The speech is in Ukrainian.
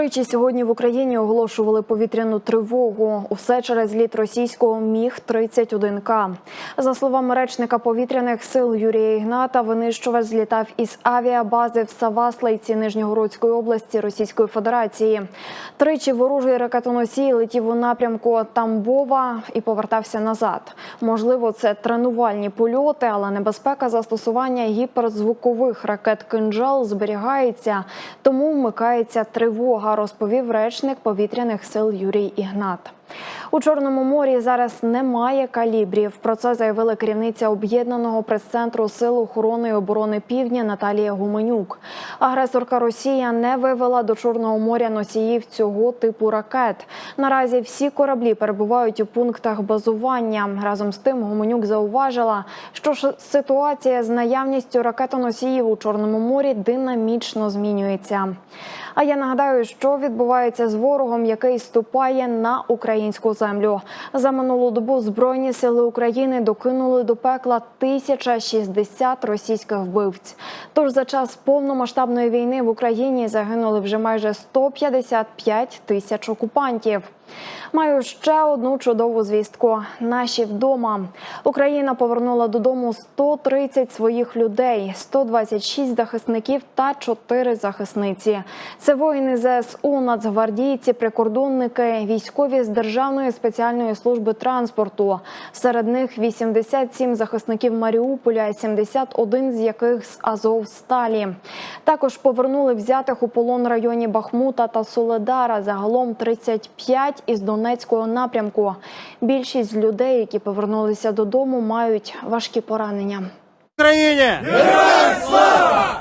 Тричі сьогодні в Україні оголошували повітряну тривогу. Усе через літ російського міг 31 к За словами речника повітряних сил Юрія Ігната, винищувач злітав із авіабази в Саваслейці Нижньогородської області Російської Федерації. Тричі ворожий ракетоносій летів у напрямку Тамбова і повертався назад. Можливо, це тренувальні польоти, але небезпека застосування гіперзвукових ракет «Кинджал» зберігається, тому вмикається тривога, розповів речник повітряних сил Юрій Ігнат. У Чорному морі зараз немає калібрів. Про це заявила керівниця об'єднаного прес-центру Сил охорони і оборони Півдня Наталія Гуменюк. Агресорка Росія не вивела до Чорного моря носіїв цього типу ракет. Наразі всі кораблі перебувають у пунктах базування. Разом з тим Гуменюк зауважила, що ситуація з наявністю ракетоносіїв у Чорному морі динамічно змінюється. А я нагадаю, що відбувається з ворогом, який ступає на українську землю. За минулу добу збройні сили України докинули до пекла 1060 російських вбивць. Тож за час повномасштабної війни в Україні загинули вже майже 155 тисяч окупантів. Маю ще одну чудову звістку. Наші вдома. Україна повернула додому 130 своїх людей, 126 захисників та 4 захисниці. Це воїни ЗСУ, нацгвардійці, прикордонники, військові з Державної спеціальної служби транспорту. Серед них 87 захисників Маріуполя, 71 з яких з Азовсталі. Також повернули взятих у полон районі Бахмута та Соледара. Загалом 35 із Донецького напрямку. Більшість людей, які повернулися додому, мають важкі поранення. Україні! Героям слава!